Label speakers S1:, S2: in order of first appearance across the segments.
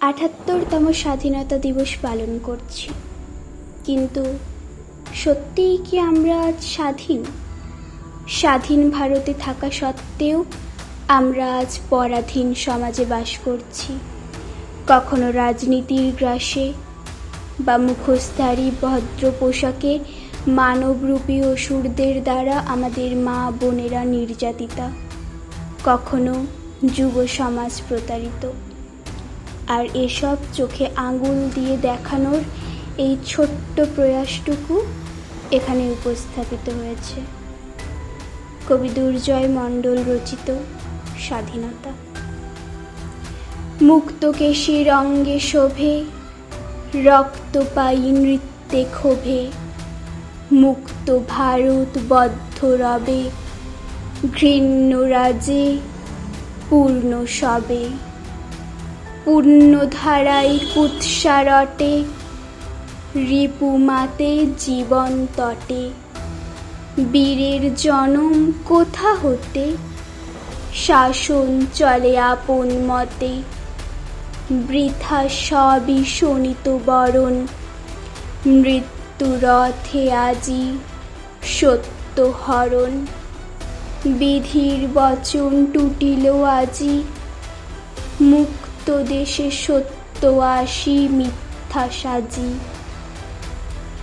S1: আটাত্তরতম স্বাধীনতা দিবস পালন করছি। কিন্তু সত্যিই কি আমরা আজ স্বাধীন? স্বাধীন ভারতে থাকা সত্ত্বেও আমরা আজ পরাধীন সমাজে বাস করছি। কখনো রাজনীতির গ্রাসে বা মুখোশধারী ভদ্র পোশাকে মানবরূপী অসুরদের দ্বারা আমাদের মা বোনেরা নির্যাতিতা। কখনো যুব সমাজ প্রতারিত। আর এসব চোখে আঙুল দিয়ে দেখানোর এই ছোট্ট প্রয়াসটুকু এখানে উপস্থাপিত হয়েছে। কবি দুর্জয় মণ্ডল রচিত স্বাধীনতা। মুক্তকেশী রঙ্গে শোভে, রক্ত পাই নৃত্যে ক্ষোভে, মুক্ত ভারত বদ্ধ রবে, ঘৃণ্য রাজে, পূর্ণ সবে। পূর্ণ ধারায় কুৎসারটে, রিপুমাতে জীবন তটে। বীরের জনম কোথা হতে? শাসন চলে আপন মতে। বৃথা সবই শোনিত বরণ। মৃত্যুরথে আজি সত্য হরণ। বিধির বচন টুটিল আজি। মুক্ত দেশে সত্য আসি মিথ্যা সাজি।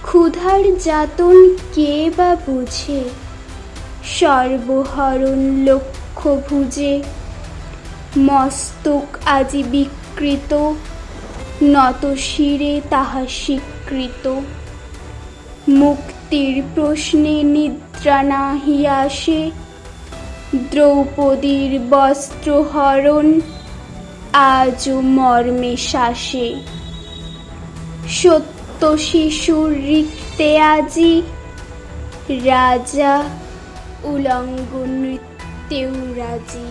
S1: ক্ষুধার যাতন কে বা বুঝে? সর্বহরণ লক্ষ্য ভুজে। মস্তক আজি বিকৃত, নত শিরে তাহা স্বীকৃত। মুক্তির প্রশ্নে নিদ্রা নাহি আসে, দ্রৌপদীর বস্ত্র হরণ আজও মর্মে শাসে সত্য শিশুর রিক্তে আজি রাজা উলঙ্গ নৃত্যেও রাজি।